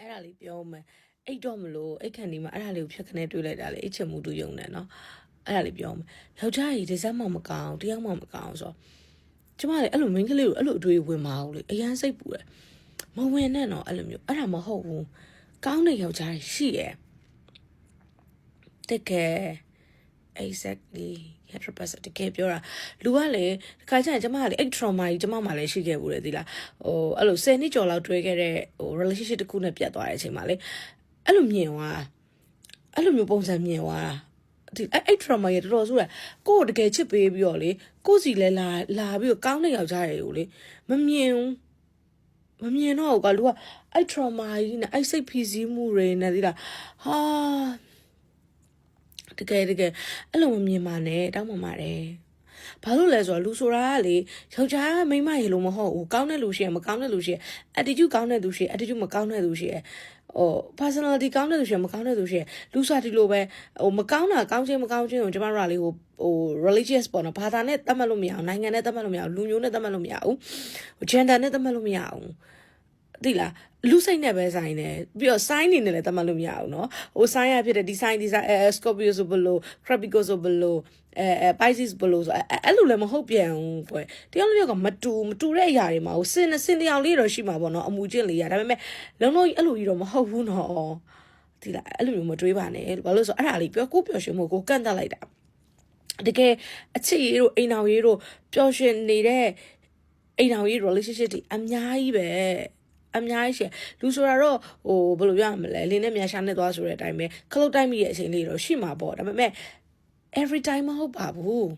အဲ့ဒါလေးပြောမယ်အိတ်တော့မလို့အိတ်ခန့်ဒီမှာအဲ့ဒါလေးကိုဖြတ်ခနဲ့တွေးလိုက်တာလေအိတ်ချင်မှုတူယုံတယ်နော်အဲ့ဒါလေးပြောမယ်ယောက်ျားကြီးဒီစက်မှမကောင်းတယောက်မှမကောင်းဆိုတော့ကျမလည်းအဲ့လိုမိန်းကလေးကိုအဲ့လိုအတွေ့ဝင်မအောင်လေအရန်စိတ်ပူတယ်မဝင်နဲ့တော့အဲ့လိုမျိုးအဲ့ဒါမဟုတ်ဘူးကောင်းတဲ့ယောက်ျားကြီးရှိရဲ့တကယ် exactly 100%တကယ်ပြောတာလူကလေဒီခါကျရင်ကျမကလေအဲ့ trauma ကြီးကျမမှလည်းရှိခဲ့ဘူးလေဒီလားဟိုအဲ့လို10နှစ်ကျော်လောက်တွေ့ခဲ့တဲ့ဟို relationship တစ်ခုနဲ့ပြတ်သွားတဲ့အချိန်မှာလေအဲ့လိုမြင်သွားအဲ့လိုမျိုးပုံစံမြင်သွားဒီအဲ့အဲ့ trauma ရတော်တော်ဆိုးတာကိုယ့်ကိုတကယ်ချစ်ပေးပြီးတော့လေကိုယ့်စီလဲလာလာပြီးတော့ကောင်းတဲ့ယောက်ျားတွေကိုလေမမြင်ဘူးမမြင်တော့ဘူးကလူကအဲ့ trauma ကြီးနဲ့အဲ့စိတ်ဖိစီးမှုတွေနဲ့ဒီလားဟာ တကယ်တကယ်အဲ့လိုမမြင်ပါနဲ့တောင်းပန်ပါတယ်ဘာလို့လဲဆိုတော့လူဆိုတာကလေယောက်ျားမိန်းမရေလို့မဟုတ်ဘူးကောင်းတဲ့လူရှိရမကောင်းတဲ့လူရှိရ attitude ကောင်းတဲ့လူရှိရ attitude မကောင်းတဲ့လူရှိရဟို personality ကောင်းတဲ့လူရှိရမကောင်းတဲ့လူရှိရလူဆိုတာဒီလိုပဲဟိုမကောင်းတာကောင်းခြင်းမကောင်းခြင်းကိုကျမတို့ကလေဟိုဟို religious ပေါ့နော်ဘာသာနဲ့သတ်မှတ်လို့မရအောင်နိုင်ငံနဲ့သတ်မှတ်လို့မရအောင်လူမျိုးနဲ့သတ်မှတ်လို့မရဘူး gender နဲ့သတ်မှတ်လို့မရအောင် သိလားလူစိတ်နဲ့ပဲဆိုင်တယ်ပြီးတော့ sign နေနဲ့လည်းတတ်မှတ်လို့မရဘူးเนาะဟို sign ရဖြစ်တဲ့ဒီ sign ဒီ sign အဲ Scorpio ဆိုဘလို့ Capricorn ဆိုဘလို့အဲအဲ Pisces ဘလို့ဆိုအဲအဲ့လိုလည်းမဟုတ်ပြန်ဘူးကွယ်တယောက်တစ်ယောက်ကမတူမတူတဲ့အရာတွေမှာဟိုစင်စင်တရားလေးတော့ရှိမှာပေါ့နော်အမူကျင့်လေးရဒါပေမဲ့လုံးလုံးအဲ့လိုကြီးတော့မဟုတ်ဘူးနော်ဒီလားအဲ့လိုမျိုးမတွေးပါနဲ့ဘာလို့ဆိုအဲ့ဒါလေးပြောကိုပျော်ရွှင်မှုကိုကန့်တတ်လိုက်တာတကယ်အချစ်ရေးတို့အိမ်အောင်ရေးတို့ပျော်ရွှင်နေတဲ့အိမ်အောင်ရေး relationship တွေအများကြီးပဲ အများကြီးရှင်လူဆိုတာတော့ဟိုဘယ်လိုပြောရမလဲလင်းနဲ့မြန်ရှာနဲ့သွားဆိုတဲ့အတိုင်းပဲခလုတ်တိုက်မိရဲ့အချိန်လေးတော့ရှိမှာပေါ့ဒါပေမဲ့ every time မဟုတ်ပါဘူး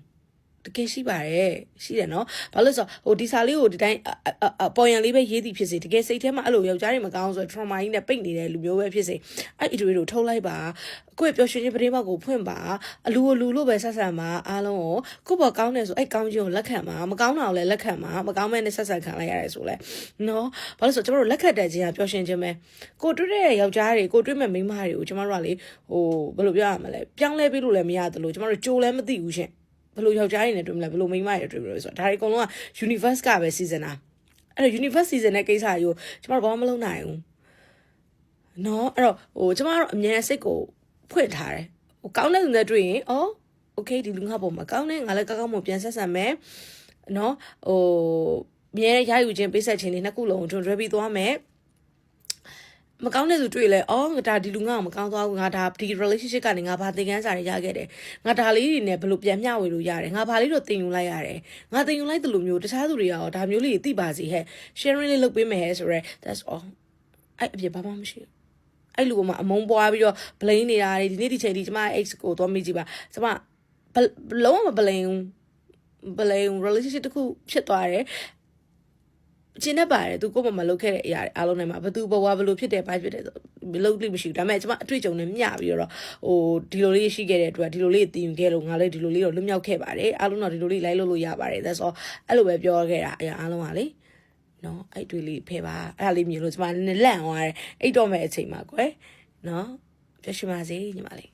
တကယ်ရှိပါတယ်ရှိတယ်နော်ဘာလို့လဲဆိုတော့ဟိုဒီစာလေးကိုဒီတိုင်းအပေါ်ရန်လေးပဲရေးသည်ဖြစ်စေတကယ်စိတ်ထဲမှာအဲ့လိုယောက်ျားတွေမကောင်းဆို trauma ကြီးနဲ့ပိတ်နေတဲ့လူမျိုးပဲဖြစ်စေအဲ့အတွေ့တို့ထုတ်လိုက်ပါကိုယ့်ရဲ့ပျော်ရွှင်ခြင်းပတင်းပေါက်ကိုဖွင့်ပါအလူအလူလို့ပဲဆက်ဆံပါအားလုံးကိုကိုယ့်ဘောကောင်းတယ်ဆိုအဲ့ကောင်းခြင်းကိုလက်ခံပါမကောင်းတာကိုလည်းလက်ခံပါမကောင်းမဲ့နဲ့ဆက်ဆံခံလိုက်ရတယ်ဆိုလဲနော်ဘာလို့ဆိုကျွန်တော်တို့လက်ခံတဲ့ခြင်းကပျော်ရွှင်ခြင်းပဲကိုတွေ့တဲ့ယောက်ျားတွေကိုတွေ့မဲ့မိန်းမတွေကိုကျွန်တော်တို့ကလေဟိုဘယ်လိုပြောရမလဲပြောင်းလဲပေးလို့လည်းမရသလိုကျွန်တော်တို့ကြိုးလည်းမသိဘူးရှင် ဘယ်လိုယောက်ျားတွေနဲ့တွေ့မလဲဘယ်လိုမိန်းမတွေတွေ့မလဲဆိုတော့ဒါတွေအကုန်လုံးက universe ကပဲ season တာအဲ့တော့ universe season တဲ့ကိစ္စကိုကျွန်တော်ဘာမှမလုပ်နိုင်ဘူးနော်အဲ့တော့ဟိုကျွန်တော်တို့အမြဲစိတ်ကိုဖွင့်ထားတယ်ဟိုကောင်းတဲ့လူနဲ့တွေ့ရင်အော် okay ဒီလူငါပုံမှာကောင်းတယ်ငါလည်းကောင်းကောင်းမပြန်ဆက်ဆံမယ်နော်ဟိုမြဲရယူခြင်းပေးဆက်ခြင်းတွေနှစ်ခုလုံးထွန်ထွဲပြီးသွားမယ် မကောင်းတဲ့သူတွေ့လဲအော်ငါဒါဒီလူငါ့ကိုမကောင်းသွားဘူးငါဒါဒီ relationship ကနေငါဘာသင်ခန်းစာတွေရခဲ့တယ်ငါဒါလေးတွေနဲ့ဘယ်လိုပြန်မျှဝေလို့ရတယ်ငါဘာလေးတော့သင်ယူလိုက်ရတယ်ငါသင်ယူလိုက်တဲ့လူမျိုးတခြားသူတွေရောဒါမျိုးလေးသိပါစေဟဲ့ sharing လေးလုပ်ပေးမယ်ဟဲ့ဆိုရဲ that's all အဲ့အပြစ်ဘာမှမရှိဘူးအဲ့လူကမှအမုန်းပွားပြီးတော့ blame နေတာတွေဒီနေ့ဒီချိန်ဒီကျမ ex ကိုသွားမိကြည့်ပါကျမလုံးဝမ blame ဘူး blame relationship တခုဖြစ်သွားတယ် ကျင်းနေပါတယ်သူကိုယ့်ဘမလုပ်ခဲ့တဲ့အရာတွေအားလုံးနဲ့မှာဘသူဘဝဘလို့ဖြစ်တယ်ဘာဖြစ်တယ်ဆိုမလုပ်လိမ့်မရှိဘူးဒါပေမဲ့ကျွန်မအတွေ့အကြုံနဲ့မျှပြီးတော့ဟိုဒီလိုလေးရှိခဲ့တဲ့အတွက်ဒီလိုလေးသိယူခဲ့လို့ငါလည်းဒီလိုလေးတော့လွတ်မြောက်ခဲ့ပါတယ်အားလုံးတော့ဒီလိုလေးလိုက်လို့လို့ရပါတယ် that's all အဲ့လိုပဲပြောခဲ့တာအရာအားလုံးပါလေနော်အဲ့တွေ့လေးဖဲပါအဲ့ဒါလေးမြင်လို့ကျွန်မနည်းလန့်သွားတယ်အိတ်တော့မဲ့အချိန်မှာကွယ်နော်ပြရှိပါစေညီမလေး